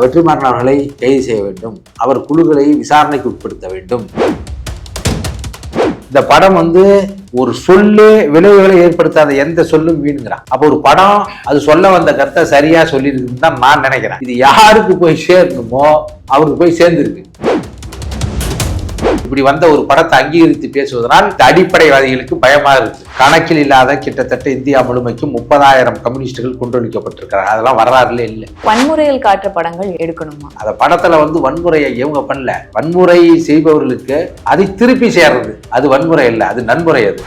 வெற்றிமாறன் அவர்களை கைது செய்ய வேண்டும். அவர் குழுக்களை விசாரணைக்கு உட்படுத்த வேண்டும். இந்த படம் வந்து ஒரு சொல்லு விளைவுகளை ஏற்படுத்தாத எந்த சொல்லும் வீணுங்கிறான். அப்போ ஒரு படம் அது சொல்ல வந்த கருத்தை சரியா சொல்லியிருக்குன்னு தான் நான் நினைக்கிறேன். இது யாருக்கு போய் சேரணுமோ அவருக்கு போய் சேர்ந்துருக்கு. இப்படி வந்த ஒரு படத்தை அங்கீகரித்து பேசுவதனால் இந்த அடிப்படைவாதிகளுக்கு பயமா இருக்கு. கணக்கில் இல்லாத கிட்டத்தட்ட இந்தியா முழுமைக்கும் முப்பதாயிரம் கம்யூனிஸ்டுகள் கொன்றொழிக்கப்பட்டிருக்கிறாங்க அதெல்லாம் வரலாறுல இல்லை. வன்முறையில் காட்டுற படங்கள் எடுக்கணுமா? அந்த படத்துல வந்து வன்முறையை இவங்க பண்ணல. வன்முறை செய்பவர்களுக்கு அதை திருப்பி சேர்றது. அது வன்முறை இல்லை அது நன்முறை அது.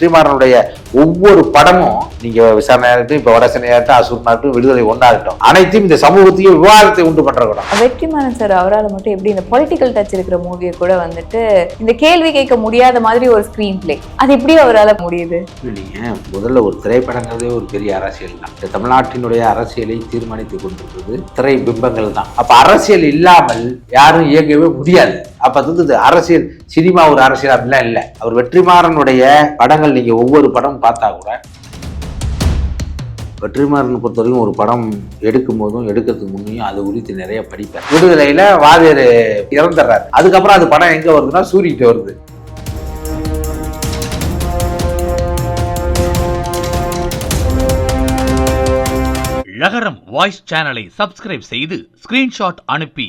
வெற்றிமாறனுடைய ஒவ்வொரு படமும் நீங்க விசாரணையாகட்டும் இப்ப வடசனையாகட்டும் அசூர்னாகட்டும் விடுதலை ஒன்றாகட்டும் அனைத்தும் இந்த சமூகத்தையும் விவாதத்தை உண்டு பண்ற படம் வெற்றிமாறன் சார் அவரால் மட்டும் எப்படி இந்த பொலிட்டிக்கல் டச் இருக்கிற மூவியை கூட வந்துட்டு இந்த கேள்வி கேட்க முடியாத மாதிரி ஒரு ஸ்கிரீன் பிளே அது எப்படி அவரால் முடியுது? இல்லைங்க முதல்ல ஒரு திரைப்படங்கிறதே ஒரு பெரிய அரசியல் தான். இந்த தமிழ்நாட்டினுடைய அரசியலை தீர்மானித்துக் கொண்டிருக்கிறது திரை பிம்பங்கள் தான். அப்ப அரசியல் இல்லாமல் யாரும் இயங்கவே முடியாது. அப்ப அது வந்து அரசியல் சினிமா ஒரு அரசியல் அப்படிலாம் இல்லை. அவர் வெற்றிமாறனுடைய படங்கள் நீங்க ஒவ்வொரு படம் பார்த்தா கூட வெற்றிமாறன் பொறுத்த வரைக்கும் ஒரு படம் எடுக்கும் போதும் எடுக்கிறதுக்கு முன்னையும் அது குறித்து நிறைய படிப்பேன். விடுதலையில வாதியர் இறந்துடுறாரு. அதுக்கப்புறம் அது படம் எங்க வருதுன்னா சூரியகிட்ட வருது. லகரம் வாய்ஸ் சேனலை சப்ஸ்கிரைப் செய்து ஸ்கிரீன்ஷாட் அனுப்பி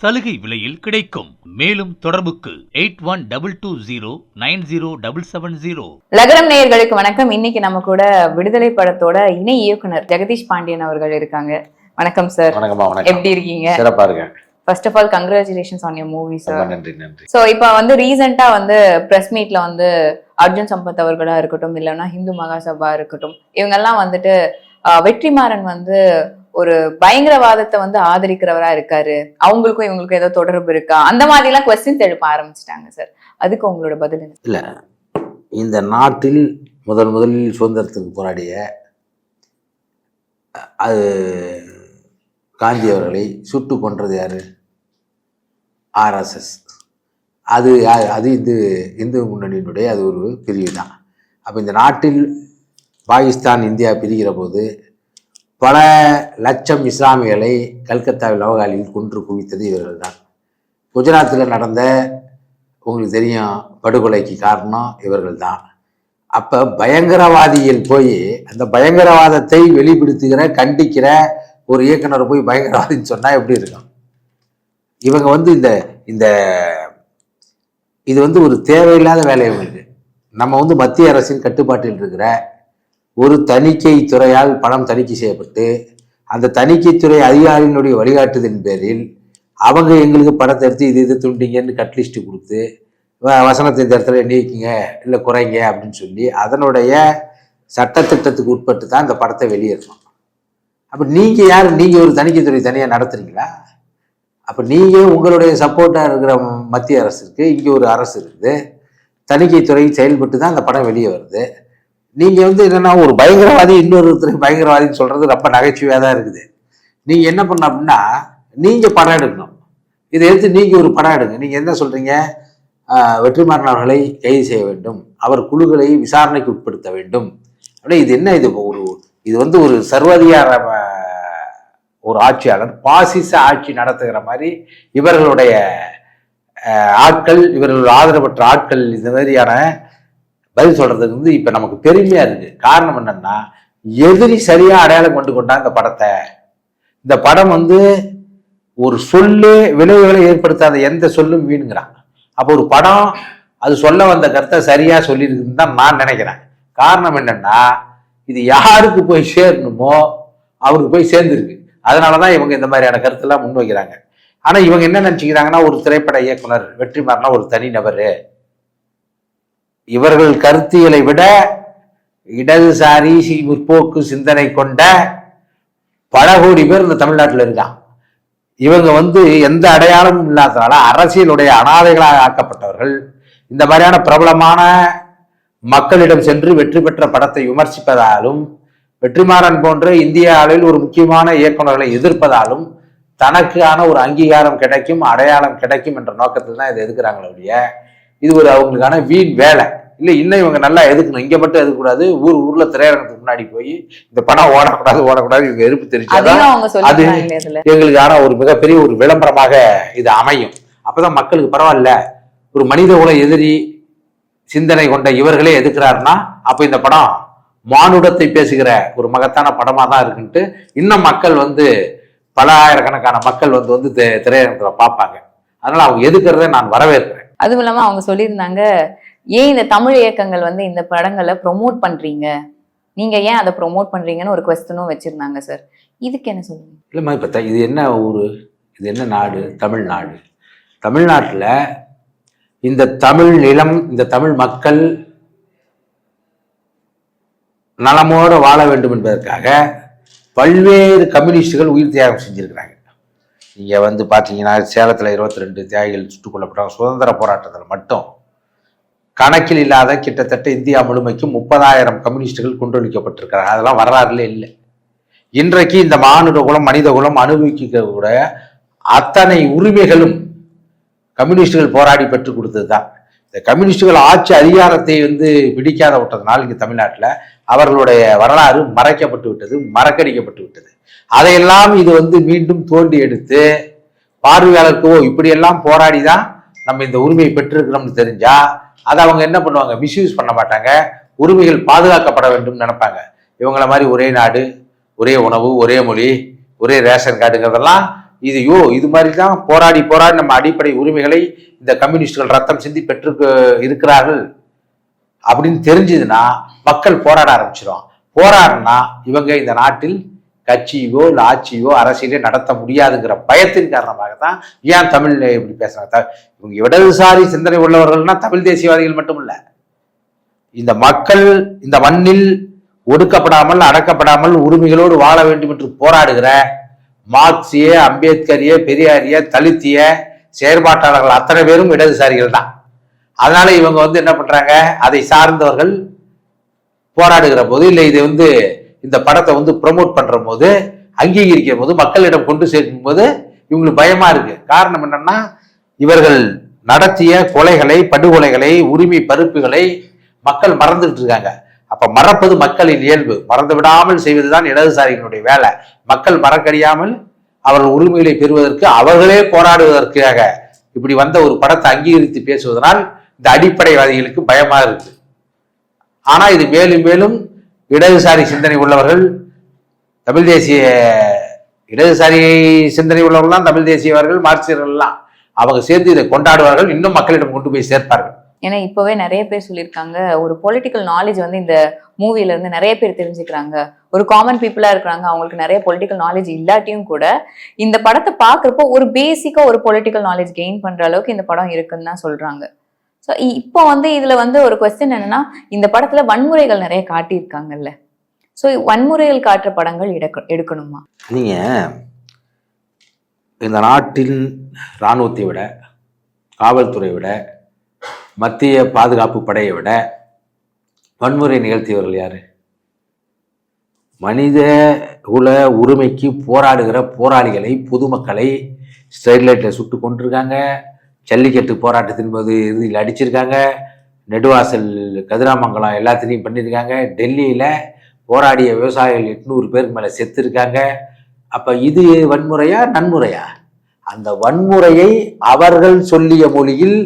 சலுகை விலையில் கிடைக்கும். மேலும் தொடர்புக்கு eight one double two zero nine zero double seven zero. லகரம் நேயர்களுக்கு வணக்கம். இன்னைக்கு நம்ம கூட விடுதலை படத்தோட இணை இயக்குனர் ஜெகதீஷ் பாண்டியன் அவர்கள் இருக்காங்க. வணக்கம் சார் வணக்கம். எப்படி இருக்கீங்க? சிறப்பா இருக்கேன். First of all congratulations on your movie ரொம்ப சார் நன்றி நன்றி. ஸோ இப்போ வந்து ரீசெண்டா வந்து பிரஸ் மீட்ல வந்து அர்ஜுன் சம்பத் அவர்களா இருக்கட்டும் இல்லைன்னா ஹிந்து மகாசபா இருக்கட்டும் இவங்கெல்லாம் வந்துட்டு வெற்றிமாறன் வந்து ஒரு பயங்கரவாதத்தை வந்து ஆதரிக்கிறவரா இருக்காரு. அவங்களுக்கும் இவங்களுக்கும் ஏதோ தொடர்பு இருக்கா? அந்த மாதிரி எல்லாம் கொஸ்டின்ஸ் எழுப்ப ஆரம்பிச்சிட்டாங்க சார் அதுக்கு உங்களோட பதில் இல்ல இல்லை. இந்த நாட்டில் முதல் முதலில் சுதந்திரத்துக்கு போராடிய அது காந்தி அவர்களை சுட்டு கொன்றது யாரு? ஆர்எஸ்எஸ் அது அது இந்து இந்து முன்னணியினுடைய அது ஒரு பிரிவு தான் அப்போ இந்த நாட்டில் பாகிஸ்தான் இந்தியா பிரிகிற போது பல லட்சம் இஸ்லாமியர்களை கல்கத்தாவில் அவகாலியில் கொன்று குவித்தது இவர்கள் தான் குஜராத்தில் நடந்த உங்களுக்கு தெரியும் படுகொலைக்கு காரணம் இவர்கள் தான் அப்போ பயங்கரவாதியில் போய் அந்த பயங்கரவாதத்தை வெளிப்படுத்துகிற கண்டிக்கிற ஒரு இயக்குனர் போய் பயங்கரவாதின்னு சொன்னால் எப்படி இருக்கும்? இவங்க வந்து இந்த இந்த இது வந்து ஒரு தேவையில்லாத வேலை இவங்களுக்கு. நம்ம வந்து மத்திய அரசின் கட்டுப்பாட்டில் இருக்கிற ஒரு தணிக்கை துறையால் பணம் தணிக்கை செய்யப்பட்டு அந்த தணிக்கைத்துறை அதிகாரியினுடைய வழிகாட்டுதலின் பேரில் அவங்க எங்களுக்கு படத்தை எடுத்து இது இது துண்டிங்கன்னு கட் கொடுத்து வ- வசனத்தை இந்த இடத்துல நீக்கிங்க இல்லை குறைங்க அப்படின்னு சொல்லி அதனுடைய சட்டத்திட்டத்துக்கு உட்பட்டு தான் இந்த படத்தை வெளியேறணும். அப்போ நீங்கள் யார்? நீங்கள் ஒரு தணிக்கைத்துறை தனியாக நடத்துறீங்களா? அப்போ நீங்கள் உங்களுடைய சப்போர்ட்டாக இருக்கிற மத்திய அரசு இருக்குது இங்கே ஒரு அரசு இருக்குது தணிக்கைத்துறை செயல்பட்டு தான் அந்த படம் வெளியே வருது. நீங்கள் வந்து என்னென்னா ஒரு பயங்கரவாதி இன்னொருத்தருக்கு பயங்கரவாதின்னு சொல்கிறது ரொம்ப நகைச்சுவையாக தான் இருக்குது. நீங்கள் என்ன பண்ண அப்படின்னா நீங்கள் படம் எடுக்கணும். இதை எடுத்து நீங்கள் ஒரு படம் எடுங்க. நீங்கள் என்ன சொல்கிறீங்க வெற்றிமாறன் அவர்களை கைது செய்ய வேண்டும். அவர் குழுக்களை விசாரணைக்கு உட்படுத்த வேண்டும். அப்படியே இது என்ன இது? ஒரு இது வந்து ஒரு சர்வதிகார ஒரு ஆட்சியாளர் பாசிச ஆட்சி நடத்துகிற மாதிரி இவர்களுடைய ஆட்கள் இவர்கள் ஆதரவற்ற ஆட்கள் இந்த மாதிரியான பதில் சொல்றதுக்கு வந்து இப்ப நமக்கு பெருமையா இருக்கு. காரணம் என்னன்னா எதிரி சரியா அடையாளம் கொண்டு கொண்டா இந்த படத்தை. இந்த படம் வந்து ஒரு சொல்லு விளைவுகளை ஏற்படுத்தாத எந்த சொல்லும் வீணுங்கிறான். அப்போ ஒரு படம் அது சொல்ல வந்த கருத்தை சரியா சொல்லியிருக்குன்னு தான் நான் நினைக்கிறேன். காரணம் என்னன்னா இது யாருக்கு போய் சேரணுமோ அவருக்கு போய் சேர்ந்துருக்கு. அதனாலதான் இவங்க இந்த மாதிரியான கருத்தெல்லாம் முன் வைக்கிறாங்க ஆனா இவங்க என்ன நினைச்சுக்கிறாங்கன்னா ஒரு திரைப்பட இயக்குனர் வெற்றிமாறனா ஒரு தனி நபர். இவர்கள் கருத்தியலை விட இடதுசாரி சி- முற்போக்கு சிந்தனை கொண்ட பல கோடி பேர் இந்த தமிழ்நாட்டில் இருக்கான் இவங்க வந்து எந்த அடையாளமும் இல்லாததால அரசியலுடைய அனாதைகளாக ஆக்கப்பட்டவர்கள். இந்த மாதிரியான பிரபலமான மக்களிடம் சென்று வெற்றி பெற்ற படத்தை விமர்சிப்பதாலும் வெற்றிமாறன் போன்ற இந்திய அளவில் ஒரு முக்கியமான இயக்குநர்களை எதிர்ப்பதாலும் தனக்கான ஒரு அங்கீகாரம் கிடைக்கும் அடையாளம் கிடைக்கும் என்ற நோக்கத்தில் தான் இதை எதுக்குறாங்களே ஒழிய இது ஒரு அவங்களுக்கான வீண் வேலை. இல்லை இன்னும் இவங்க நல்லா எதுக்கணும்? இங்க மட்டும் எதுக்கூடாது ஊர் ஊர்ல திரையரங்கத்துக்கு முன்னாடி போய் இந்த படம் ஓடக்கூடாது ஓடக்கூடாது இவங்க எதிர்ப்பு சொல்லிருக்காங்க இதுல? எங்களுக்கான ஒரு மிகப்பெரிய ஒரு விளம்பரமாக இது அமையும். அப்பதான் மக்களுக்கு பரவாயில்ல. ஒரு மனித குல எதிரி சிந்தனை கொண்ட இவர்களே எதுக்குறாருன்னா அப்ப இந்த படம் மானுடத்தை பேசுகிற ஒரு மகத்தான படமா தான் இருக்குன்ட்டு இன்னும் மக்கள் வந்து பல ஆயிரக்கணக்கான மக்கள் வந்து வந்து திரை- திரையரங்கத்துல பார்ப்பாங்க. அதனால அவங்க எதுக்குறதை நான் வரவேற்கிறேன். அதுவும் இல்லாம அவங்க சொல்லியிருந்தாங்க ஏன் இந்த தமிழ் இயக்கங்கள் வந்து இந்த படங்களை ப்ரொமோட் பண்றீங்க? நீங்க ஏன் அதை ப்ரொமோட் பண்றீங்கன்னு ஒரு கொஸ்டினும் வச்சிருந்தாங்க சார் இதுக்கு என்ன சொல்லுங்க இல்லைம்மா இப்போ இது என்ன ஊர்? இது என்ன நாடு? தமிழ்நாடு. தமிழ்நாட்டில் இந்த தமிழ் நிலம் இந்த தமிழ் மக்கள் நலமோடு வாழ வேண்டும் என்பதற்காக பல்வேறு கம்யூனிஸ்டுகள் உயிர் தியாகம் செஞ்சிருக்கிறாங்க. நீங்கள் வந்து பார்த்தீங்கன்னா சேலத்தில் இருபத்தி ரெண்டு தியாகிகள் சுட்டுக் கொல்லப்பட்டாங்க சுதந்திர போராட்டத்தில் மட்டும். கணக்கில் இல்லாத கிட்டத்தட்ட இந்தியா முழுமைக்கும் முப்பதாயிரம் கம்யூனிஸ்டுகள் கொண்டொழிக்கப்பட்டிருக்கிறாங்க அதெல்லாம் வரலாறுல இல்லை. இன்றைக்கு இந்த மானுட குலம் மனித குலம் அனுபவிக்க அத்தனை உரிமைகளும் கம்யூனிஸ்டுகள் போராடி பெற்றுக் கொடுத்தது தான் இந்த கம்யூனிஸ்டுகள் ஆட்சி அதிகாரத்தை வந்து பிடிக்காத விட்டதுனால் இங்கே தமிழ்நாட்டில் அவர்களுடைய வரலாறு மறைக்கப்பட்டு விட்டது மறக்கடிக்கப்பட்டு விட்டது. அதையெல்லாம் இது வந்து மீண்டும் தோண்டி எடுத்து பார்வையாளருக்கு ஓ இப்படியெல்லாம் போராடி தான் நம்ம இந்த உரிமையை பெற்றிருக்கிறோம்னு தெரிஞ்சா அதை அவங்க என்ன பண்ணுவாங்க? மிஸ்யூஸ் பண்ண மாட்டாங்க. உரிமைகள் பாதுகாக்கப்பட வேண்டும் நினைப்பாங்க. இவங்கள மாதிரி ஒரே நாடு ஒரே உணவு ஒரே மொழி ஒரே ரேஷன் கார்டுங்கிறதெல்லாம் இது யோ இது மாதிரி தான் போராடி போராடி நம்ம அடிப்படை உரிமைகளை இந்த கம்யூனிஸ்டுகள் ரத்தம் சிந்தி பெற்று இருக்கிறார்கள் அப்படின்னு தெரிஞ்சதுன்னா மக்கள் போராட ஆரம்பிச்சிடும் போராடினா இவங்க இந்த நாட்டில் கட்சியோ இல்லை ஆட்சியோ அரசியலோ நடத்த முடியாதுங்கிற பயத்தின் காரணமாக தான் ஏன் தமிழ் இப்படி பேசுறாங்க? இவங்க இடதுசாரி சிந்தனை உள்ளவர்கள்னா தமிழ் தேசியவாதிகள் மட்டும் இல்லை இந்த மக்கள் இந்த மண்ணில் ஒடுக்கப்படாமல் அடக்கப்படாமல் உரிமைகளோடு வாழ வேண்டும் என்று போராடுகிற மார்க்சிய அம்பேத்கரிய பெரியாரிய தலித்திய செயற்பாட்டாளர்கள் அத்தனை பேரும் இடதுசாரிகள் தான். அதனால இவங்க வந்து என்ன பண்றாங்க? அதை சார்ந்தவர்கள் போராடுகிற போது இல்லை இது வந்து இந்த படத்தை வந்து ப்ரொமோட் பண்ற போது அங்கீகரிக்கிற போது மக்களிடம் கொண்டு சேர்க்கும் போது இவங்களுக்கு பயமா இருக்கு. காரணம் என்னன்னா இவர்கள் நடத்திய கொலைகளை படுகொலைகளை உரிமை பருப்புகளை மக்கள் மறந்துட்டு இருக்காங்க. அப்ப மறப்பது மக்களின் இயல்பு. மறந்து விடாமல் செய்வதுதான் இடதுசாரிகளுடைய வேலை. மக்கள் மறக்கடியாமல் அவர்கள் உரிமைகளை பெறுவதற்கு அவர்களே போராடுவதற்காக இப்படி வந்த ஒரு படத்தை அங்கீகரித்து பேசுவதனால் இந்த அடிப்படைவாதிகளுக்கு பயமா இருக்கு. ஆனா இது மேலும் மேலும் இடதுசாரி சிந்தனை உள்ளவர்கள் தமிழ் தேசிய இடதுசாரி சிந்தனை உள்ளவர்கள் தான் தமிழ் தேசியவர்கள் மார்க்சியர்கள்லாம் அவங்க சேர்ந்து இதை கொண்டாடுவார்கள். இன்னும் மக்களிடம் கொண்டு போய் சேர்ப்பார்கள். ஏன்னா இப்பவே நிறைய பேர் சொல்லியிருக்காங்க ஒரு பொலிட்டிக்கல் நாலேஜ் வந்து இந்த மூவில இருந்து நிறைய பேர் தெரிஞ்சுக்கிறாங்க. ஒரு காமன் பீப்புளா இருக்கிறாங்க அவங்களுக்கு நிறைய பொலிட்டிக்கல் நாலேஜ் இல்லாட்டியும் கூட இந்த படத்தை பார்க்குறப்போ ஒரு பேசிக்கா ஒரு பொலிட்டிக்கல் நாலேஜ் கெயின் பண்ற அளவுக்கு இந்த படம் இருக்குன்னு தான் சொல்றாங்க. ஸோ இப்போ வந்து இதுல வந்து ஒரு கொஸ்டின் என்னன்னா இந்த படத்துல வன்முறைகள் நிறைய காட்டியிருக்காங்கல்ல. ஸோ வன்முறைகள் காட்டுற படங்கள் எடுக்க எடுக்கணுமா? நீங்க இந்த நாட்டின் இராணுவத்தை விட காவல்துறை விட மத்திய பாதுகாப்பு படையை விட வன்முறை நிகழ்த்தியவர்கள் யாரு? மனித குல உரிமைக்கு போராடுகிற போராளிகளை பொதுமக்களை ஸ்டெர்லைட்டில் சுட்டு கொண்டிருக்காங்க ஜல்லிக்கட்டு போராட்டத்தின் போது இறுதியில் அடிச்சிருக்காங்க. நெடுவாசல் கதிராமங்கலம் எல்லாத்திலையும் பண்ணியிருக்காங்க. டெல்லியில் போராடிய விவசாயிகள் எட்நூறு பேருக்கு மேலே செத்துருக்காங்க. அப்போ இது வன்முறையா நன்முறையா? அந்த வன்முறையை அவர்கள் சொல்லிய மொழியில்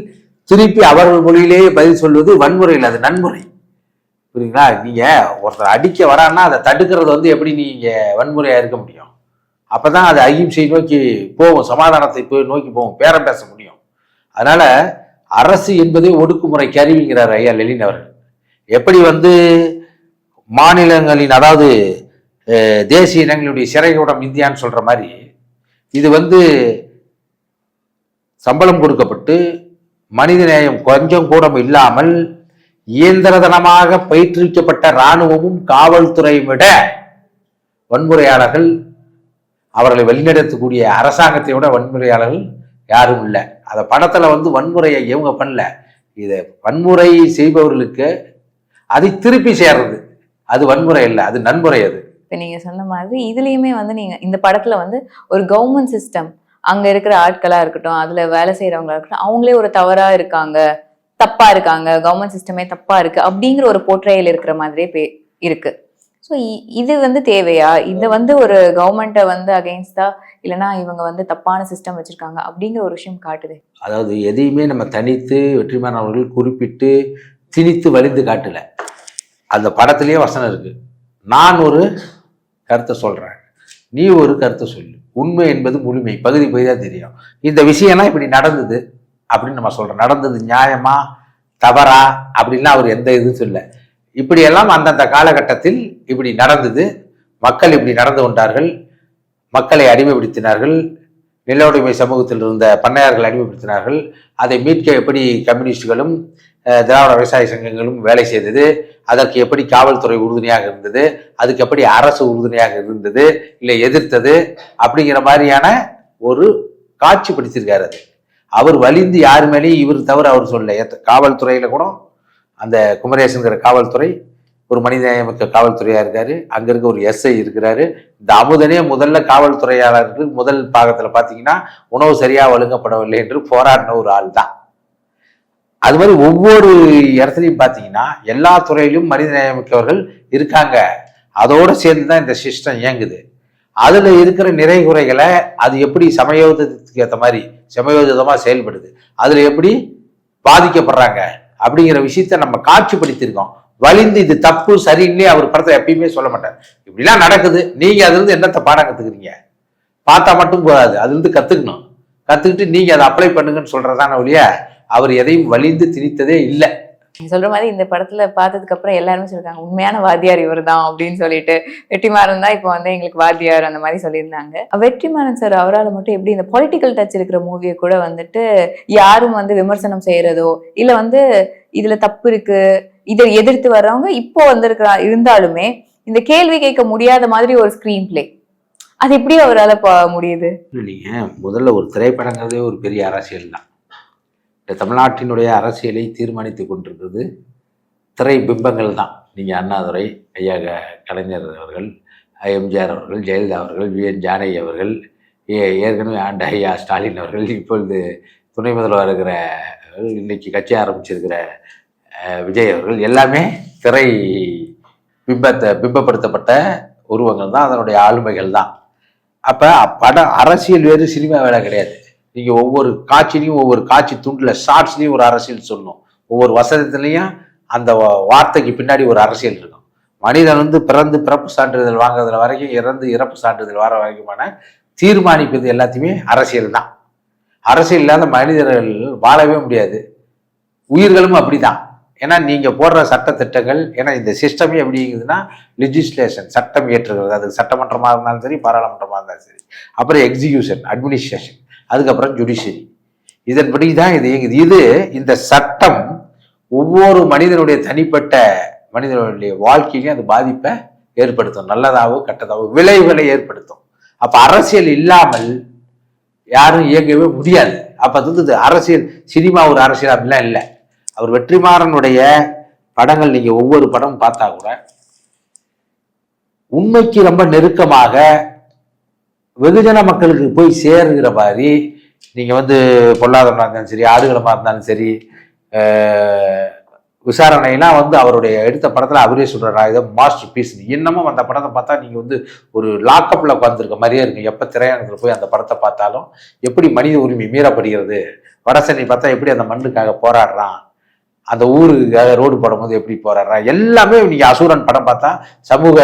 திருப்பி அவர்கள் மொழியிலேயே பதில் சொல்வது வன்முறை இல்லை அது நன்முறை. புரியுங்களா நீங்க ஒருத்தர் அடிக்க வரான்னா அதை தடுக்கிறது வந்து எப்படி நீங்க வன்முறையா இருக்க முடியும்? அப்பதான் அது அகிம்சை நோக்கி போகும் சமாதானத்தை போய் நோக்கி போகும் பேரம் பேச முடியும். அதனால அரசு என்பதே ஒடுக்குமுறை கருவிங்கிறார் ஐயா லெலின் அவர்கள். எப்படி வந்து மாநிலங்களின் அதாவது தேசிய இனங்களுடைய சிறைக்கூடம் இந்தியான்னு சொல்ற மாதிரி இது வந்து சம்பளம் கொடுக்கப்பட்டு மனித நேயம் கொஞ்சம் கூட இல்லாமல் இயந்திரதனமாக பயிற்றுவிக்கப்பட்ட இராணுவமும் காவல்துறையும் விட வன்முறையாளர்கள் அவர்களை வழிநடத்தக்கூடிய அரசாங்கத்தை விட வன்முறையாளர்கள் யாரும் இல்லை. அந்த படத்தில் வந்து வன்முறையை இவங்க பண்ணல. இதை வன்முறை செய்பவர்களுக்கு அதை திருப்பி சேர்றது. அது வன்முறை இல்லை அது நன்முறை அது. இப்போ நீங்கள் சொன்ன மாதிரி இதுலேயுமே வந்து நீங்கள் இந்த படத்தில் வந்து ஒரு கவர்மெண்ட் சிஸ்டம் அங்க இருக்கிற ஆட்களா இருக்கட்டும் அதுல வேலை செய்யறவங்களா இருக்கட்டும் அவங்களே ஒரு தவறா இருக்காங்க தப்பா இருக்காங்க கவர்மெண்ட் சிஸ்டமே தப்பா இருக்கு அப்படிங்கிற ஒரு போற்றையில் இருக்கிற மாதிரியே பே- இருக்கு. ஸோ இது வந்து தேவையா? இது வந்து ஒரு கவர்மெண்ட்டை வந்து அகெயின்ஸ்டா இல்லைன்னா இவங்க வந்து தப்பான சிஸ்டம் வச்சிருக்காங்க அப்படிங்கிற ஒரு விஷயம் காட்டுது. அதாவது எதையுமே நம்ம தனித்து வெற்றிமாறன் அவர்கள் குறிப்பிட்டு திணித்து வலிந்து காட்டல. அந்த படத்திலேயே வசனம் இருக்கு. நான் ஒரு கருத்தை சொல்றேன். நீ ஒரு கருத்தை சொல்லு. உண்மை என்பது முழுமை. பகுதி பகுதி தான் தெரியும். இந்த விஷயம்லாம் இப்படி நடந்தது அப்படின்னு நம்ம சொல்கிறோம் நடந்தது நியாயமா? தவறா? அப்படின்லாம் அவர் எந்த இதுவும் சொல்ல இப்படியெல்லாம் அந்தந்த காலகட்டத்தில் இப்படி நடந்தது. மக்கள் இப்படி நடந்து கொண்டார்கள். மக்களை அடிமைப்படுத்தினார்கள். நிலவுடைமை சமூகத்தில் இருந்த பண்ணையார்கள் அடிமைப்படுத்தினார்கள். அதை மீட்க எப்படி கம்யூனிஸ்டுகளும் திராவிட விவசாய சங்கங்களும் வேலை செய்தது. அதற்கு எப்படி காவல்துறை உறுதுணையாக இருந்தது? அதுக்கு எப்படி அரசு உறுதுணையாக இருந்தது? இல்லை எதிர்த்தது? அப்படிங்கிற மாதிரியான ஒரு காட்சி பிடிச்சிருக்காரு அது. அவர் வலிந்து யார் மேலேயும் இவர் தவிர அவர் சொல்ல காவல்துறையில் கூட அந்த குமரேசன்கிற காவல்துறை ஒரு மனிதநேயமிக்க காவல்துறையாக இருக்காரு. அங்கே இருக்க ஒரு எஸ்ஐ இருக்கிறாரு. இந்த அமுதனே முதல்ல காவல்துறையாளருக்கு முதல் பாகத்தில் பார்த்தீங்கன்னா உணவு சரியாக ஒழுங்கப்படவில்லை என்று போராடின ஒரு ஆள் தான் அது மாதிரி ஒவ்வொரு இடத்துலையும் பார்த்தீங்கன்னா எல்லா துறையிலும் மனிதநேயமிக்கவர்கள் இருக்காங்க. அதோட சேர்ந்து தான் இந்த சிஸ்டம் இயங்குது. அதில் இருக்கிற நிறை குறைகளை அது எப்படி சமயோதத்துக்கு ஏற்ற மாதிரி சமயோஜிதமாக செயல்படுது. அதில் எப்படி பாதிக்கப்படுறாங்க அப்படிங்கிற விஷயத்த நம்ம காட்சிப்படுத்தியிருக்கோம். வலிந்து இது தப்பு சரின்னு அவர் படத்தை எப்பயுமே சொல்ல மாட்டார். இப்படிலாம் நடக்குது. நீங்கள் அதுலேருந்து என்னத்தை பாடம் கற்றுக்குறீங்க பார்த்தா மட்டும் போதாது. அதுலேருந்து கற்றுக்கணும் கற்றுக்கிட்டு நீங்கள் அதை அப்ளை பண்ணுங்கன்னு சொல்கிறதான ஒழிய அவர் எதையும் வலிந்து திணித்ததே இல்லை. சொல்ற மாதிரி இந்த படத்துல பார்த்ததுக்கு அப்புறம் எல்லாருமே சொல்லிருக்காங்க உண்மையான வாத்தியார் இவர்தான் அப்படின்னு சொல்லிட்டு. வெற்றிமாறன் தான் இப்போ வந்து எங்களுக்கு வாத்தியார் அந்த மாதிரி சொல்லியிருந்தாங்க. வெற்றிமாறன் சார் அவரால் மட்டும் எப்படி இந்த பொலிட்டிக்கல் டச் இருக்கிற மூவியை கூட வந்துட்டு யாரும் வந்து விமர்சனம் செய்யறதோ இல்ல வந்து இதுல தப்பு இருக்கு இதை எதிர்த்து வர்றவங்க இப்போ வந்திருக்கிறா இருந்தாலுமே இந்த கேள்வி கேட்க முடியாத மாதிரி ஒரு ஸ்கிரீன் பிளே அது எப்படி அவரால் முடியுது? நீங்க முதல்ல ஒரு திரைப்படங்கிறதே ஒரு பெரிய அரசியல் தான். தமிழ்நாட்டினுடைய அரசியலை தீர்மானித்து கொண்டிருக்கிறது. திரை பிம்பங்கள் தான். நீங்கள் அண்ணாதுரை ஐயா கலைஞர் அவர்கள் எம்ஜிஆர் அவர்கள் ஜெயலலிதா அவர்கள் வி. என். ஜானகி அவர்கள் ஏ- ஏற்கனவே ஆண்ட ஐயா ஸ்டாலின் அவர்கள் இப்பொழுது துணை முதல்வர் இருக்கிற இன்னைக்கு கட்சி ஆரம்பிச்சிருக்கிற விஜய் அவர்கள் எல்லாமே திரை பிம்பத்தை பிம்பப்படுத்தப்பட்ட உருவங்கள் தான் அதனுடைய ஆளுமைகள் தான். அப்போ படம் அரசியல் வேறு சினிமா வேலை கிடையாது. நீங்கள் ஒவ்வொரு காட்சிலையும் ஒவ்வொரு காட்சி துண்டில் ஷார்ட்ஸ்லையும் ஒரு அரசியல் சொல்லணும். ஒவ்வொரு வசதத்துலேயும் அந்த வார்த்தைக்கு பின்னாடி ஒரு அரசியல் இருக்கும் மனிதன் வந்து பிறந்து பிறப்பு சான்றிதழ் வாங்குறதுல வரைக்கும் இறந்து இறப்பு சான்றிதழ் வர வரைக்குமான தீர்மானிப்பது எல்லாத்தையுமே அரசியல் தான். அரசியல் இல்லாத மனிதர்கள் வாழவே முடியாது. உயிர்களும் அப்படி தான் ஏன்னா நீங்கள் போடுற சட்ட திட்டங்கள் ஏன்னா இந்த சிஸ்டமே எப்படி இருக்குதுன்னா லெஜிஸ்லேஷன் சட்டம் ஏற்றுகிறது அது சட்டமன்றமாக இருந்தாலும் சரி பாராளுமன்றமாக இருந்தாலும் சரி. அப்புறம் எக்ஸிகியூஷன் அட்மினிஸ்ட்ரேஷன் அதுக்கப்புறம் ஜுடிஷியரி இதன்படி தான் இது இயங்குது. இது இந்த சட்டம் ஒவ்வொரு மனிதனுடைய தனிப்பட்ட மனிதனுடைய வாழ்க்கையிலையும் அது பாதிப்பை ஏற்படுத்தும். நல்லதாகவோ கெட்டதாகவோ விளைவுகளை ஏற்படுத்தும். அப்போ அரசியல் இல்லாமல் யாரும் இயங்கவே முடியாது. அப்போ அது வந்து இது அரசியல் சினிமா ஒரு அரசியல் அப்படிலாம் இல்லை. அவர் வெற்றிமாறனுடைய படங்கள் நீங்கள் ஒவ்வொரு படம் பார்த்தா கூட உண்மைக்கு ரொம்ப நெருக்கமாக வெகுஜன மக்களுக்கு போய் சேருகிற மாதிரி நீங்கள் வந்து பொருளாதாரமாக இருந்தாலும் சரி ஆடுகளமாக இருந்தாலும் சரி அஹ், விசாரணைனா வந்து அவருடைய எடுத்த படத்தில் அவரே சொல்கிறாரா இதை மாஸ்டர் பீஸ் இன்னமும் அந்த படத்தை பார்த்தா நீங்கள் வந்து ஒரு லாக்கப்பில் உட்காந்துருக்க மாதிரியே இருக்கும் எப்போ திரையரங்கத்தில் போய் அந்த படத்தை பார்த்தாலும் எப்படி மனித உரிமை மீறப்படுகிறது? வடசென்னை பார்த்தா எப்படி அந்த மண்ணுக்காக போராடுறான்? அந்த ஊருக்காக ரோடு போடும்போது எப்படி போராடுறான்? எல்லாமே நீங்கள் அசூரன் படம் பார்த்தா சமூக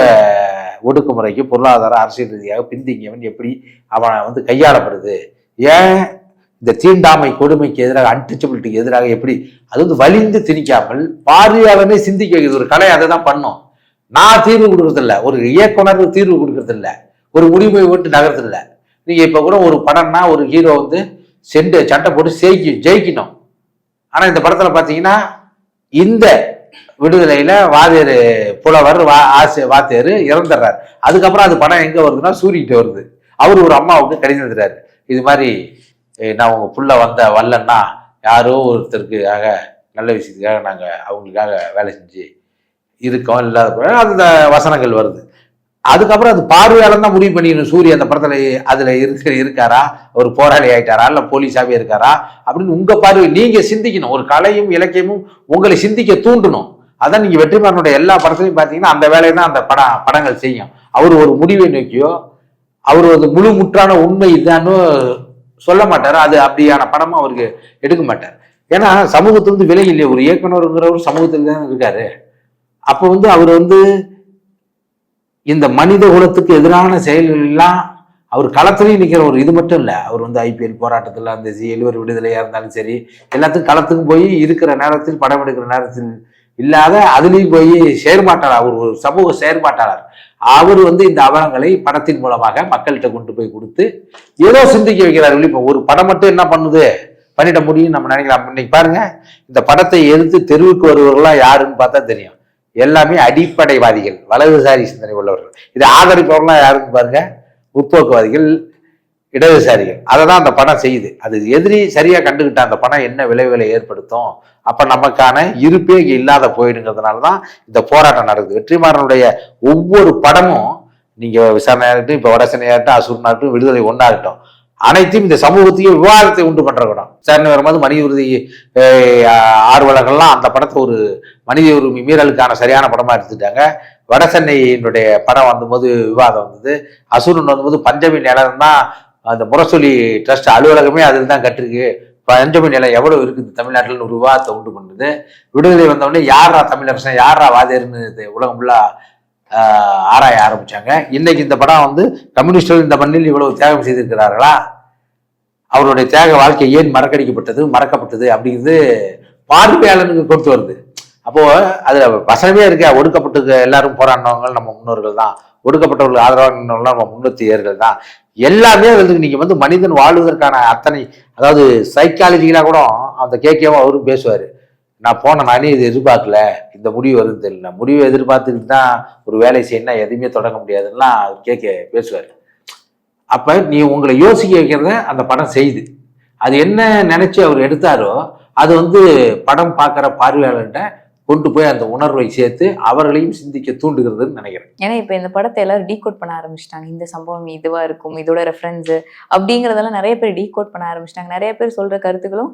ஒடுக்குமுறைக்கு பொருளாதார அரசியல் ரீதியாக பிந்திங்கவன் எப்படி அவன் வந்து கையாளப்படுது? ஏன் இந்த தீண்டாமை கொடுமைக்கு எதிராக அன்டச்சபிலிட்டிக்கு எதிராக எப்படி அது வந்து வலிந்து திணிக்காமல் பார்வையாளனே சிந்திக்க வைக்கிறது ஒரு கலை அதை தான் பண்ணும். நான் தீர்வு கொடுக்கறதில்ல. ஒரு இயக்குனர் தீர்வு கொடுக்கறதில்ல. ஒரு முடிவை விட்டு நகர்றதில்ல. நீங்கள் இப்போ கூட ஒரு படம்னா ஒரு ஹீரோ வந்து செண்டு சண்டை போட்டு ஜெயிக்கி ஜெயிக்கணும். ஆனால் இந்த படத்தில் பார்த்தீங்கன்னா இந்த விடுதலையில வாதியர் புலவர் வா ஆசை வாத்தியார் இறந்துடுறாரு. அதுக்கப்புறம் அது படம் எங்க வருதுன்னா சூரியகிட்ட வருது. அவர் ஒரு அம்மாவுக்கு கடிதம் எழுதுறாரு. இது மாதிரி நான் உங்க புள்ள வந்த வரலன்னா யாரோ ஒருத்தருக்காக நல்ல விஷயத்துக்காக நாங்கள் அவங்களுக்காக வேலை செஞ்சு இருக்கோம் இல்லாத அந்த வசனங்கள் வருது. அதுக்கப்புறம் அது பார்வையாளர் தான் முடிவு பண்ணிக்கணும். சூரிய அந்த படத்துல அதுல இருக்கிற இருக்காரா? ஒரு போராளி ஆயிட்டாரா? இல்ல போலீஸாவே இருக்காரா? அப்படின்னு உங்க பார்வை நீங்க சிந்திக்கணும். ஒரு கலையும் இலக்கியமும் உங்களை சிந்திக்க தூண்டணும். அதான் நீங்க வெற்றிமாறனுடைய எல்லா படத்துலையும் பார்த்தீங்கன்னா அந்த வேலையை தான் அந்த படம் படங்கள் செய்யும். அவர் ஒரு முடிவை நோக்கியோ அவர் ஒரு முழு முற்றான உண்மை இதான்னு சொல்ல மாட்டார். அது அப்படியான படமும் அவருக்கு எடுக்க மாட்டார். ஏன்னா சமூகத்திலிருந்து விலை இல்லையே ஒரு இயக்குனருங்கிறவர் சமூகத்தில் தான் இருக்காரு. அப்போ வந்து அவர் வந்து இந்த மனித குலத்துக்கு எதிரான செயல்கள் எல்லாம் அவர் களத்துலையும் நிற்கிற ஒரு இது மட்டும் இல்லை. அவர் வந்து ஐபிஎல் போராட்டத்தில் அந்த எழுவர் விடுதலையாக இருந்தாலும் சரி எல்லாத்துக்கும் களத்துக்கும் போய் இருக்கிற நேரத்தில் படம் எடுக்கிற நேரத்தில் இல்லாத அதுலேயும் போய் செயற்பாட்டாளர் அவர் ஒரு சமூக செயற்பாட்டாளர். அவர் வந்து இந்த அவலங்களை படத்தின் மூலமாக மக்கள்கிட்ட கொண்டு போய் கொடுத்து ஏதோ சிந்திக்க வைக்கிறார். இப்போ ஒரு படம் மட்டும் என்ன பண்ணுது? பண்ணிட முடியும் நம்ம நினைக்கலாம். இன்னைக்கு பாருங்க இந்த படத்தை எதிர்த்து தெருவுக்கு வருவர்கள்லாம் யாருன்னு பார்த்தா தெரியும். எல்லாமே அடிப்படைவாதிகள் வலதுசாரி சிந்தனை உள்ளவர்கள். இதை ஆதரிப்பவர்கள்லாம் யாருன்னு பாருங்க முற்போக்குவாதிகள் இடதுசாரிகள். அதை தான் அந்த படம் செய்யுது. அது எதிரி சரியா கண்டுகிட்ட அந்த படம் என்ன விளைவுகளை ஏற்படுத்தும்? அப்ப நமக்கான இருப்பே இங்கே இல்லாத போயிடுங்கிறதுனால தான் இந்த போராட்டம் நடக்குது. வெற்றிமாறனுடைய ஒவ்வொரு படமும் நீங்க விசாரணையாகட்டும் இப்ப வடசனையாகட்டும் அசுரனாகட்டும் விடுதலை ஒன்றாகட்டும் அனைத்தையும் இந்த சமூகத்தையும் விவாதத்தை உண்டு பண்ற படம். சரணி வரும்போது மனித உறுதி ஆர்வலர்கள்லாம் அந்த படத்தை ஒரு மனித உரிமை மீறலுக்கான சரியான படமா எடுத்துட்டாங்க. வடசென்னையினுடைய படம் வந்தபோது விவாதம் வந்தது. அசுரன் வந்தபோது பஞ்சமி நிலம் தான் அந்த முரசொலி ட்ரஸ்ட் அலுவலகமே அதில் தான் கட்டிருக்கு. பஞ்சமி நிலம் எவ்வளவு இருக்குது? தமிழ்நாட்டில் ஒரு விவாதத்தை உண்டு பண்ணுது. விடுதலை வந்தவுடனே யாரா தமிழரசன் யாரா வாதியர்னு உலகம் ஃபுல்லாக ஆராய ஆரம்பிச்சாங்க. இன்னைக்கு இந்த படம் வந்து கம்யூனிஸ்டர்கள் இந்த மண்ணில் இவ்வளவு தியாகம் செய்திருக்கிறார்களா? அவருடைய தியாக வாழ்க்கை ஏன் மறக்கடிக்கப்பட்டது மறக்கப்பட்டது அப்படிங்கிறது பார்வையாளனுக்கு கொடுத்து வருது. அப்போ அதுல வசனமே இருக்க ஒடுக்கப்பட்டு எல்லாரும் போராடினவங்க நம்ம முன்னோர்கள் தான். ஒடுக்கப்பட்டவர்கள் ஆதரவாக நம்ம முன்னோத்தியர்கள் தான். எல்லாமே வந்து நீங்க வந்து மனிதன் வாழ்வதற்கான அத்தனை அதாவது சைக்காலஜிக்கலா கூட அந்த கேக்கேவும் அவரும் பேசுவார். நான் போன நானே இது எதிர்பார்க்கல. இந்த முடிவு வருது தெரியல. முடிவு எதிர்பார்த்துக்கிட்டு தான் ஒரு வேலை செய்யணும் எதுவுமே தொடங்க முடியாதுன்னா அவர் கேட்க பேசுவார். அப்போ நீ உங்களை யோசிக்க வைக்கிறத அந்த படம் செய்யுது. அது என்ன நினைச்சு அவர் எடுத்தாரோ அது வந்து படம் பார்க்குற பார்வையாளர்கிட்ட கொண்டு போய் அந்த உணர்வை சேர்த்து அவர்களையும் சிந்திக்க தூண்டுகிறதுன்னு நினைக்கிறேன். ஏன்னா இப்ப இந்த படத்தை எல்லாரும் டீகோட் பண்ண ஆரம்பிச்சிட்டாங்க. இந்த சம்பவம் இதுவா இருக்கும் இதோட ரெஃபரன்ஸ் அப்படிங்கறதெல்லாம் நிறைய பேர் டீகோட் பண்ண ஆரம்பிச்சிட்டாங்க. நிறைய பேர் சொல்ற கருத்துக்களும்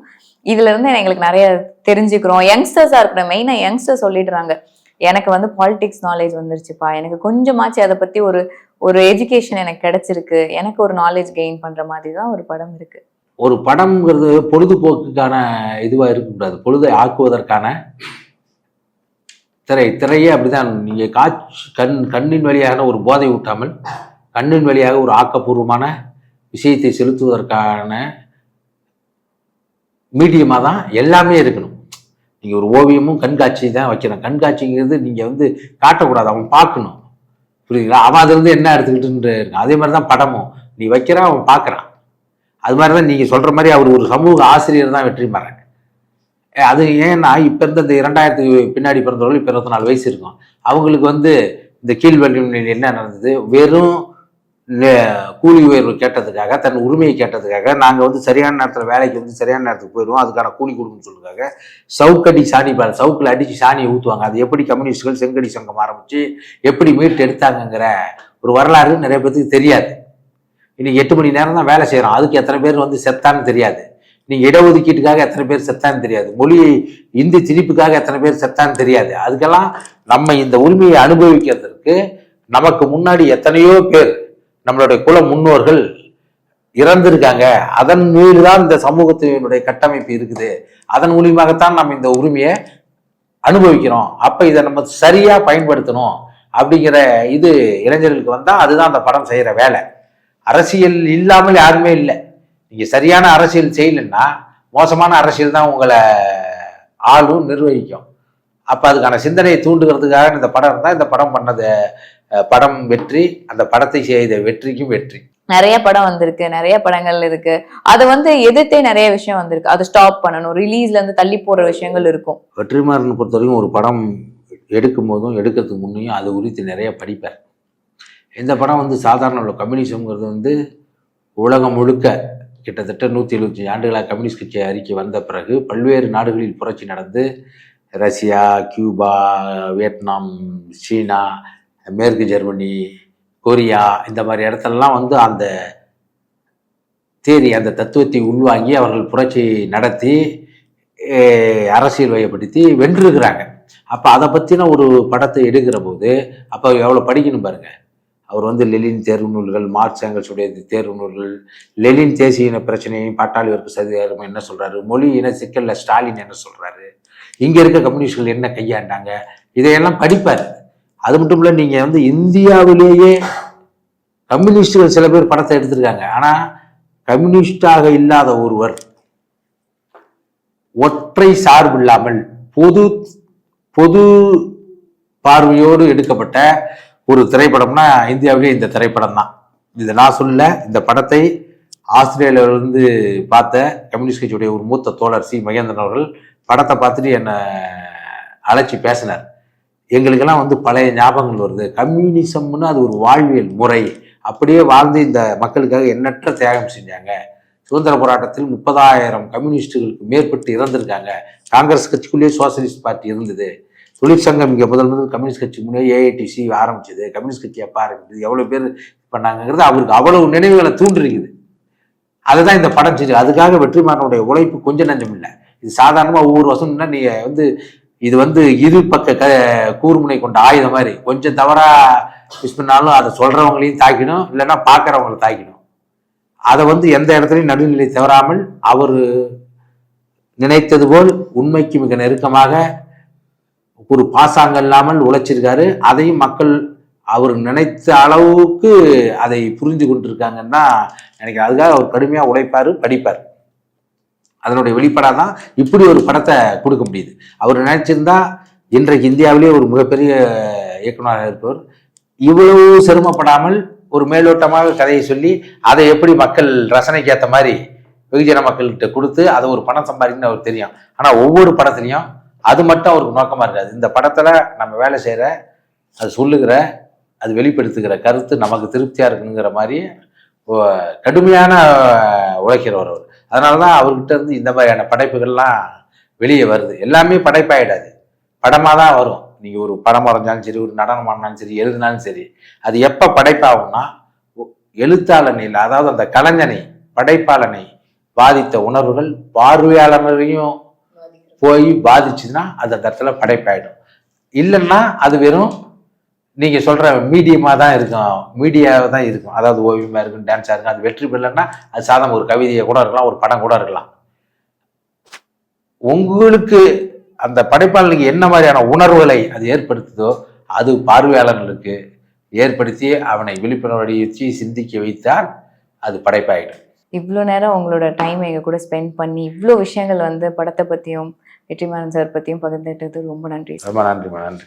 இதுல இருந்து எங்களுக்கு நிறைய தெரிஞ்சுக்கிறோம். யங்ஸ்டர்ஸா இருக்கிற மெயினா யங்ஸ்டர் சொல்லிடுறாங்க. எனக்கு வந்து பாலிடிக்ஸ் நாலேஜ் வந்துருச்சுப்பா. எனக்கு கொஞ்சமாச்சு அதை பத்தி ஒரு ஒரு எஜுகேஷன் எனக்கு கிடைச்சிருக்கு. எனக்கு ஒரு நாலேஜ் கெயின் பண்ற மாதிரி தான் ஒரு படம் இருக்கு. ஒரு படம்ங்கிறது பொழுதுபோக்குக்கான இதுவாக இருக்கக்கூடாது. பொழுதை ஆக்குவதற்கான திரை திரையே அப்படிதான். நீங்க காட்சி கண் கண்ணின் வழியாக ஒரு போதை ஊட்டாமல் கண்ணின் வழியாக ஒரு ஆக்கப்பூர்வமான விஷயத்தை செலுத்துவதற்கான மீடியமாக தான் எல்லாமே இருக்கணும். நீங்கள் ஒரு ஓவியமும் கண்காட்சி தான் வைக்கணும். கண்காட்சிங்கிறது நீங்கள் வந்து காட்டக்கூடாது அவன் பார்க்கணும். புரியுதுங்களா? அவன் அதுலேருந்து என்ன எடுத்துக்கிட்டு இருக்கான் அதே மாதிரி தான் படமும். நீ வைக்கிறான் அவன் பார்க்குறான். அது மாதிரி தான் நீங்கள் சொல்கிற மாதிரி அவர் ஒரு சமூக ஆசிரியர் தான் வெற்றி மாறன் அது ஏன்னா இப்போ இருந்த இந்த இரண்டாயிரத்துக்கு பின்னாடி பிறந்தவர்கள் இப்போ இருபத்தி நாலு வயசு இருக்கும். அவங்களுக்கு வந்து இந்த கீழ்வழியில் என்ன நடந்தது? வெறும் கூலி உயர்வு கேட்டதுக்காக தன் உரிமையை கேட்டதுக்காக நாங்கள் வந்து சரியான நேரத்தில் வேலைக்கு வந்து சரியான நேரத்துக்கு போயிடுவோம் அதுக்கான கூலி கொடுக்குன்னு சொல்லுறாங்க சவுக்கடி சாணி பால் சவுக்கில் அடித்து சாணியை ஊற்றுவாங்க அது எப்படி கம்யூனிஸ்டுகள் செங்கடி சங்கம் ஆரம்பித்து எப்படி மீட்டு எடுத்தாங்கங்கிற ஒரு வரலாறு நிறைய பேர்த்துக்கு தெரியாது. இன்னைக்கு எட்டு மணி நேரம் தான் வேலை செய்கிறோம் அதுக்கு எத்தனை பேர் வந்து செத்தான்னு தெரியாது. நீங்க இடஒதுக்கீட்டுக்காக எத்தனை பேர் செத்தான்னு தெரியாது. மொழி இந்தி திணிப்புக்காக எத்தனை பேர் செத்தான்னு தெரியாது. அதுக்கெல்லாம் நம்ம இந்த உரிமையை அனுபவிக்கிறதுக்கு நமக்கு முன்னாடி எத்தனையோ பேர் நம்மளுடைய குல முன்னோர்கள் இறந்திருக்காங்க. அதன் மீது தான் இந்த சமூகத்தினுடைய கட்டமைப்பு இருக்குது. அதன் மூலியமாகத்தான் நம்ம இந்த உரிமையை அனுபவிக்கிறோம். அப்போ இதை நம்ம சரியாக பயன்படுத்தணும் அப்படிங்கிற இது இளைஞர்களுக்கு வந்தால் அதுதான் அந்த படம் செய்கிற வேலை. அரசியல் இல்லாமல் யாருமே இல்லை. நீங்க சரியான அரசியல் செய்யலைன்னா மோசமான அரசியல் தான் உங்களை ஆளும் நிர்வகிக்கும். அப்ப அதுக்கான சிந்தனையை தூண்டுகிறதுக்காக இந்த படம் இருந்தா இந்த படம் பண்ணது படம் வெற்றி அந்த படத்தை செய்த வெற்றிக்கும் வெற்றி. நிறைய படம் வந்திருக்கு நிறைய படங்கள் இருக்கு. அதை வந்து எதிர்த்தே நிறைய விஷயம் வந்திருக்கு. அதை ஸ்டாப் பண்ணணும் ரிலீஸ்ல இருந்து தள்ளி போடுற விஷயங்கள் இருக்கும். வெற்றிமாறன் பொறுத்த வரைக்கும் ஒரு படம் எடுக்கும் போதும் எடுக்கிறதுக்கு முன்னையும் அது குறித்து நிறைய படிப்பார். இந்த படம் வந்து சாதாரண உள்ள கம்யூனிசம்ங்கிறது வந்து உலகம் முழுக்க கிட்டத்தட்ட நூற்றி எழுபத்தஞ்சு ஆண்டுகளாக கம்யூனிஸ்ட் கட்சி அறிக்கை வந்த பிறகு பல்வேறு நாடுகளில் புரட்சி நடந்து ரஷ்யா கியூபா வியட்நாம் சீனா மேற்கு ஜெர்மனி கொரியா இந்த மாதிரி இடத்துலலாம் வந்து அந்த தேரி அந்த தத்துவத்தை உள்வாங்கி அவர்கள் புரட்சி நடத்தி அரசியல் வயப்படுத்தி வென்றிருக்கிறாங்க. அப்போ அதை பற்றின ஒரு படத்தை எடுக்கிற போது அப்போ எவ்வளோ படிக்கணும் பாருங்கள் அவர் வந்து லெலின் தேர்வு நூல்கள் மார்க்ஸ் ஏங்கல்ஸுடைய தேர்வு நூல்கள் லெலின் தேசிய இன பிரச்சனையும் பாட்டாளி வர்க்க சதிகாரம் என்ன சொல்கிறாரு மொழி இன சிக்கலில் ஸ்டாலின் என்ன சொல்கிறாரு இங்கே இருக்க கம்யூனிஸ்ட்கள் என்ன கையாண்டாங்க? இதையெல்லாம் படிப்பார். அது மட்டும் இல்லை நீங்கள் வந்து இந்தியாவிலேயே கம்யூனிஸ்டுகள் சில பேர் படத்தை எடுத்திருக்காங்க. ஆனால் கம்யூனிஸ்டாக இல்லாத ஒருவர் ஒற்றை சார்பு இல்லாமல் பொது பொது பார்வையோடு எடுக்கப்பட்ட ஒரு திரைப்படம்னா இந்தியாவிலே இந்த திரைப்படம் தான் இது நான் சொல்ல இந்த படத்தை ஆஸ்திரேலியாவிலிருந்து பார்த்த கம்யூனிஸ்ட் கட்சியுடைய ஒரு மூத்த தோழர் சி. மகேந்திரன் அவர்கள் படத்தை பார்த்துட்டு என்னை அழைச்சி பேசினார். எங்களுக்கெல்லாம் வந்து பழைய ஞாபகங்கள் வருது. கம்யூனிசம்னு அது ஒரு வாழ்வியல் முறை. அப்படியே வாழ்ந்து இந்த மக்களுக்காக எண்ணற்ற தியாகம் செஞ்சாங்க. சுதந்திர போராட்டத்தில் முப்பதாயிரம் கம்யூனிஸ்டுகளுக்கு மேற்பட்டு இறந்திருக்காங்க. காங்கிரஸ் கட்சிக்குள்ளேயே சோசியலிஸ்ட் பார்ட்டி இருந்தது. தொழிற்சங்கம் இங்கே முதல் முதல் கம்யூனிஸ்ட் கட்சி முன்னே ஏஐடிசி ஆரம்பிச்சது. கம்யூனிஸ்ட் கட்சி எப்போ ஆரம்பிச்சது எவ்வளோ பேர் பண்ணாங்கிறது அவருக்கு அவ்வளவு நினைவுகளை தூண்டிருக்குது. அதுதான் இந்த படம் செஞ்சு அதுக்காக வெற்றிமாறனுடைய உழைப்பு கொஞ்சம் நஞ்சம் இல்லை. இது சாதாரணமாக ஒவ்வொரு வருஷம்னா நீங்கள் வந்து இது வந்து இரு பக்க க கூர்முனை கொண்ட ஆயுதம் மாதிரி. கொஞ்சம் தவறாக மிஸ் பண்ணாலும் அதை சொல்கிறவங்களையும் தாக்கிடும் இல்லைன்னா பார்க்குறவங்கள தாக்கிடும். அதை வந்து எந்த இடத்துலையும் நடுநிலை தவறாமல் அவர் நினைத்தது போல் உண்மைக்கு மிக நெருக்கமாக ஒரு பாசாங்கம் இல்லாமல் உழைச்சிருக்காரு. அதையும் மக்கள் அவர் நினைத்த அளவுக்கு அதை புரிஞ்சு கொண்டிருக்காங்கன்னு தான் நினைக்கிறேன். அதுக்காக அவர் கடுமையாக உழைப்பார் படிப்பார். அதனுடைய வெளிப்பாடாக தான் இப்படி ஒரு படத்தை கொடுக்க முடியுது. அவர் நினைச்சிருந்தா இன்றைக்கு இந்தியாவிலேயே ஒரு மிகப்பெரிய இயக்குனராக இருப்பவர். இவ்வளவு சிரமப்படாமல் ஒரு மேலோட்டமாக கதையை சொல்லி அதை எப்படி மக்கள் ரசனைக்கு ஏற்ற மாதிரி வெகுஜன மக்கள்கிட்ட கொடுத்து அதை ஒரு பணம் சம்பாதிக்கணும்னு அவர் தெரியும். ஆனால் ஒவ்வொரு படத்துலையும் அது மட்டும் அவருக்கு நோக்கமாக இருக்காது. இந்த படத்தில் நம்ம வேலை செய்கிற அது சொல்லுகிற அது வெளிப்படுத்துகிற கருத்து நமக்கு திருப்தியாக இருக்குங்கிற மாதிரி கடுமையான உழைக்கிறவர் அவர். அதனால தான் அவர்கிட்ட இருந்து இந்த மாதிரியான படைப்புகள்லாம் வெளியே வருது. எல்லாமே படைப்பாயிடாது. படமாக தான் வரும். நீங்கள் ஒரு படம் வரைஞ்சாலும் சரி ஒரு நடனம் ஆடினாலும் சரி எழுதினாலும் சரி அது எப்போ படைப்பாகும்னா எழுத்தாளனையில் அதாவது அந்த கலைஞனை படைப்பாளனை பாதித்த உணர்வுகள் பார்வையாளர்களையும் போய் பாதிச்சுன்னா அது அந்த இடத்துல படைப்பாயிடும். இல்லைன்னா அது வெறும் நீங்க சொல்ற மீடியமா தான் இருக்கும். மீடியாவை தான் இருக்கும். அதாவது ஓவியமா இருக்கும் டான்ஸா இருக்கும். அது வெற்றி பெறலைன்னா அது சாதம் ஒரு கவிதையை கூட இருக்கலாம் ஒரு படம் கூட இருக்கலாம். உங்களுக்கு அந்த படைப்பாளனுக்கு என்ன மாதிரியான உணர்வுகளை அது ஏற்படுத்துதோ அது பார்வையாளர்களுக்கு ஏற்படுத்தி அவனை விழிப்புணர்வு சிந்திக்க வைத்தால் அது படைப்பாயிடும். இவ்வளோ நேரம் உங்களோட டைம் எங்கள் கூட ஸ்பெண்ட் பண்ணி இவ்வளோ விஷயங்கள் வந்து படத்தை பற்றியும் வெற்றிமாறன் சார் பற்றியும் பகிர்ந்துட்டது ரொம்ப நன்றி ரொம்ப நன்றிமா நன்றி.